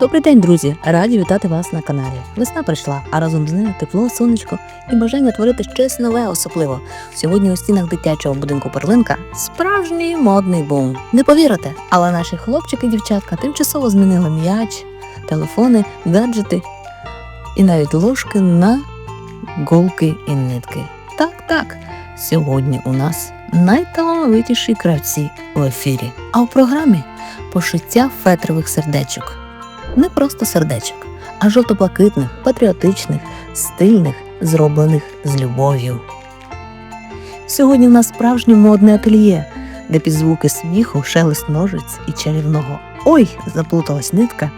Добрий день, друзі! Раді вітати вас на каналі. Весна прийшла, а разом з нею тепло, сонечко і бажання творити щось нове особливо. Сьогодні у стінах дитячого будинку Перлинка справжній модний бум. Не повірите, але наші хлопчики і дівчатка тимчасово змінили м'яч, телефони, гаджети і навіть ложки на голки і нитки. Так, так. Сьогодні у нас найталановитіші кравці в ефірі. А в програмі пошиття фетрових сердечок. Не просто сердечок, а жовто-блакитних, патріотичних, стильних, зроблених з любов'ю. Сьогодні в нас справжнє модне ательє, де під звуки сміху, шелест ножиць і чарівного Ой, заплуталась нитка,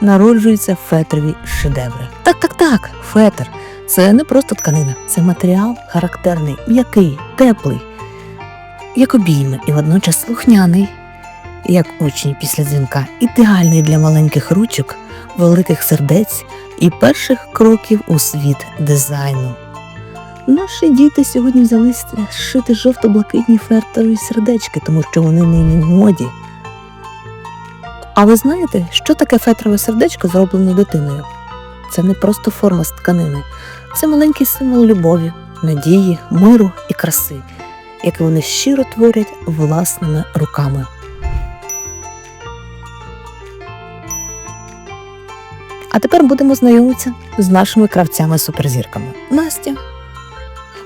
народжуються фетрові шедеври. Так, так, так, фетр. Це не просто тканина, це матеріал характерний, м'який, теплий, як обійми і водночас слухняний, як учні після дзвінка, ідеальний для маленьких ручок, великих сердець і перших кроків у світ дизайну. Наші діти сьогодні взялися шити жовто-блакитні фертові сердечки, тому що вони нині в моді. А ви знаєте, що таке фетрове сердечко зроблене дитиною? Це не просто форма з тканини, це маленький символ любові, надії, миру і краси, який вони щиро творять власними руками. А тепер будемо знайомитися з нашими кравцями-суперзірками. Настя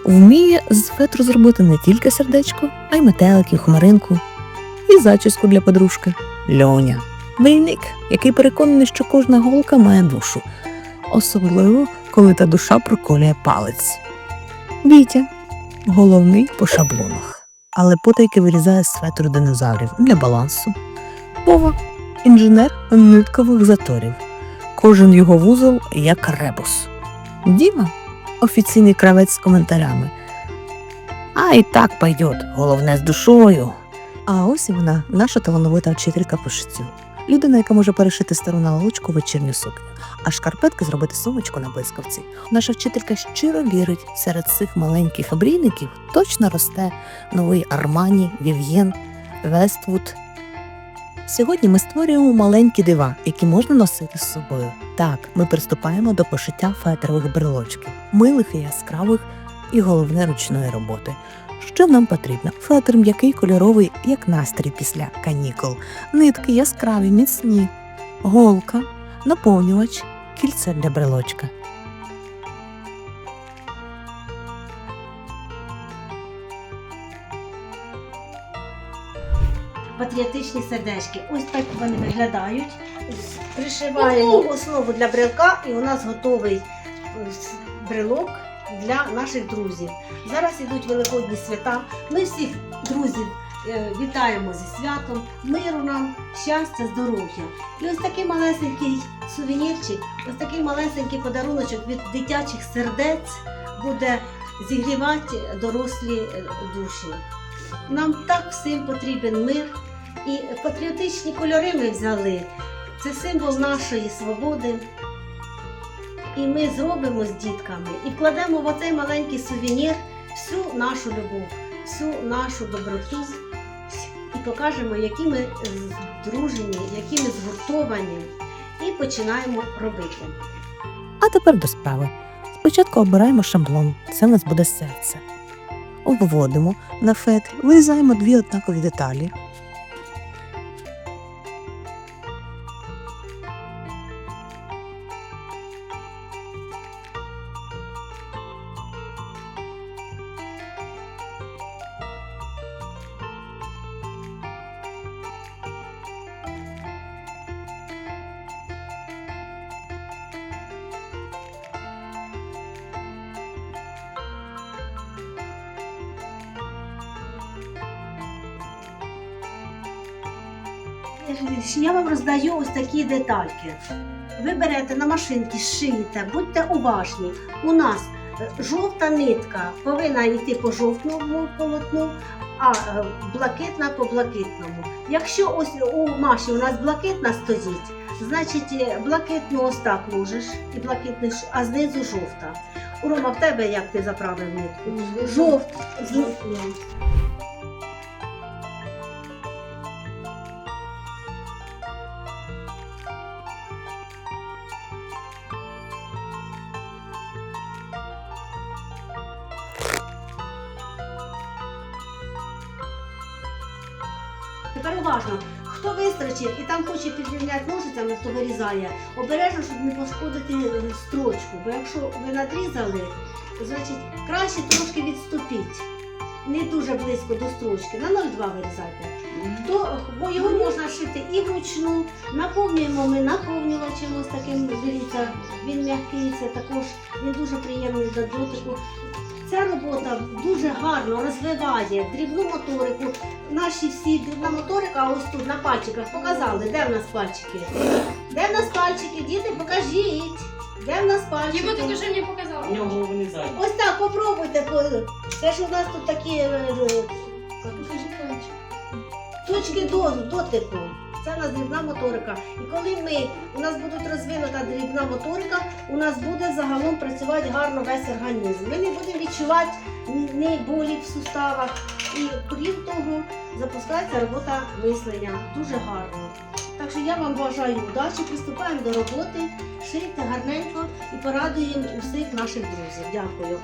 вміє з фетру зробити не тільки сердечко, а й метеликів, хмаринку і зачіску для подружки. Льоня. Війник, який переконаний, що кожна голка має душу, особливо коли та душа проколює палець. Вітя головний по шаблонах, але потайки вирізає з фетру динозаврів для балансу. Вова інженер ниткових заторів. Кожен його вузол як ребус. Діма офіційний кравець з коментарями. А і так пойдет, головне з душою. А ось і вона, наша талановита вчителька по шиттю. Людина, яка може перешити стару налочку вечірню сукню, а шкарпетки зробити сумочку на блискавці. Наша вчителька щиро вірить, серед цих маленьких обрійників точно росте новий Армані, Вів'єн, Вествуд. Сьогодні ми створюємо маленькі дива, які можна носити з собою. Так, ми приступаємо до пошиття фетрових брелочків, милих і яскравих, і головне ручної роботи. Що нам потрібно? Фетр м'який кольоровий, як настрій після канікул, нитки яскраві, міцні, голка, наповнювач, кільце для брелочка. Патріотичні сердечки. Ось так вони виглядають. Пришиваємо основу для брелка, і у нас готовий е, брелок для наших друзів. Зараз йдуть великодні свята. Ми всіх друзів е, вітаємо зі святом, миру нам, щастя, здоров'я. І ось такий малесенький сувенірчик, ось такий малесенький подаруночок від дитячих сердець буде зігрівати дорослі е, душі. Нам так всім потрібен мир. І патріотичні кольори ми взяли. Це символ нашої свободи. І ми зробимо з дітками і вкладемо в оцей маленький сувенір всю нашу любов, всю нашу доброту і покажемо, які ми здружені, які ми згуртовані, і починаємо робити. А тепер до справи. Спочатку обираємо шаблон, це в нас буде серце. Обводимо на фет, вирізаємо дві однакові деталі. Я вам роздаю ось такі детальки. Ви берете на машинки, шиєте, будьте уважні. У нас е, жовта нитка повинна йти по жовтому полотну, а е, блакитна по блакитному. Якщо ось у Маші у нас блакитна стоїть, значить е, блакитну ось так ложиш, і блакитний, а знизу жовта. У Рома, в тебе як ти заправив нитку? Жовт. Тепер уважно, хто вистрочив і там хоче підрівняти ножицями, хто вирізає, обережно, щоб не пошкодити е, строчку. Бо якщо ви надрізали, значить краще трошки відступіть. Не дуже близько до строчки. На 0,2 вирізайте. То, бо його можна шити і вручну. Наповнюємо ми наповнювачем ось таким, дивіться, він м'який, це також він дуже приємний до дотику. Ця робота дуже гарно розвиває дрібну моторику. Наші всі дрібна моторика, ось тут на пальчиках показали, де в нас пальчики. Де в нас пальчики, діти, покажіть. Де в нас пальчики? ти вже мені показав. У нього вони зайві. Ось так, попробуйте. по- Це ж у нас тут такі е, е, точки до, дотику. Це у нас дрібна моторика. І коли ми, у нас буде розвинута дрібна моторика, у нас буде загалом працювати гарно весь організм. Ми не будемо відчувати ні, болі в суставах. І крім того, запускається робота мислення. Дуже гарно. Так що я вам бажаю удачі, приступаємо до роботи, шийте гарненько і порадуємо усіх наших друзів. Дякую.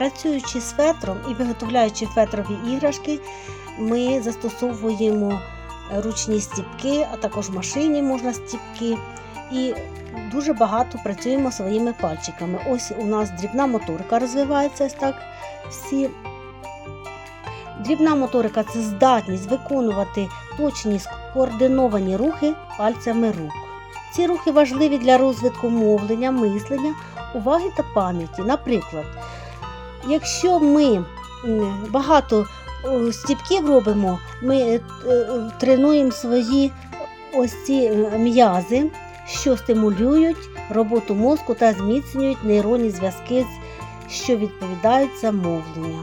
Працюючи з фетром і виготовляючи фетрові іграшки, ми застосовуємо ручні стіпки, а також машині можна стіпки. І дуже багато працюємо своїми пальчиками. Ось у нас дрібна моторика розвивається так. Всі. Дрібна моторика це здатність виконувати точні скоординовані рухи пальцями рук. Ці рухи важливі для розвитку мовлення, мислення, уваги та пам'яті. Наприклад, якщо ми багато стіпків робимо, ми е, е, тренуємо свої ось ці е, м'язи, що стимулюють роботу мозку та зміцнюють нейронні зв'язки, що відповідають за мовлення.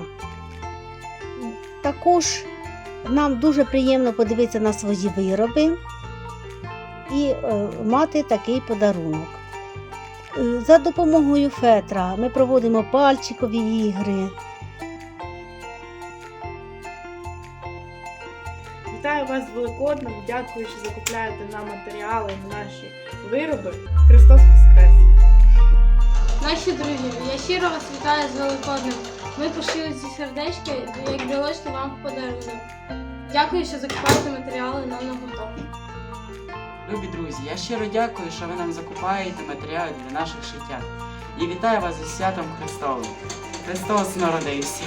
Також нам дуже приємно подивитися на свої вироби і мати такий подарунок. Е, За допомогою фетра ми проводимо пальчикові ігри. Вітаю вас з Великоднем. Дякую, що закупляєте нам матеріали на наші вироби. Христос Воскрес! Наші друзі, я щиро вас вітаю з Великоднем. Ми пошили ці сердечки, як білочки вам в подарунок. Дякую, що закупаєте матеріали нам на гурток. Любі друзі, я щиро дякую, що ви нам закупаєте матеріали для наших шиття. І вітаю вас зі святом Христовим. Христос народився.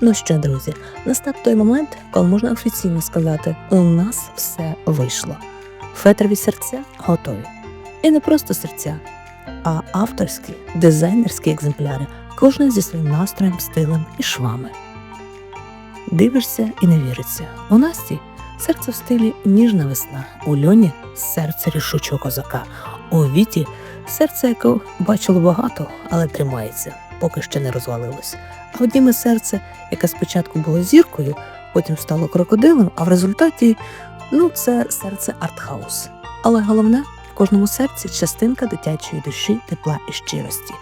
Ну що, друзі, настав той момент, коли можна офіційно сказати: у нас все вийшло. Фетрові серця готові. І не просто серця, а авторські, дизайнерські екземпляри, кожен зі своїм настроєм, стилем і швами. Дивишся і не віриться. У Насті серце в стилі ніжна весна, у льоні серце рішучого козака, у віті серце, яке бачило багато, але тримається, поки ще не розвалилось. А в Діми серце, яке спочатку було зіркою, потім стало крокодилом, а в результаті ну, це серце артхаус. Але головне в кожному серці частинка дитячої душі, тепла і щирості.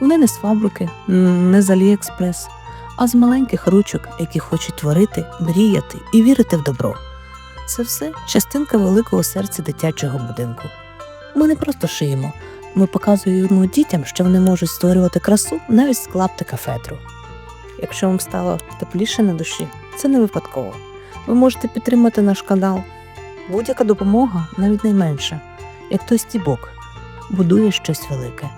Вони не з фабрики, не з Аліекспрес, а з маленьких ручок, які хочуть творити, мріяти і вірити в добро. Це все частинка великого серця дитячого будинку. Ми не просто шиємо, ми показуємо дітям, що вони можуть створювати красу навіть з клаптика фетру. Якщо вам стало тепліше на душі, це не випадково. Ви можете підтримати наш канал. Будь-яка допомога, навіть найменша, як той стібок, будує щось велике.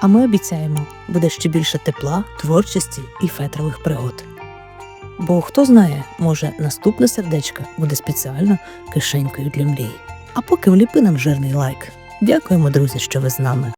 А ми обіцяємо, буде ще більше тепла, творчості і фетрових пригод. Бо хто знає, може наступне сердечко буде спеціально кишенькою для мрій. А поки вліпи нам жирний лайк. Дякуємо, друзі, що ви з нами.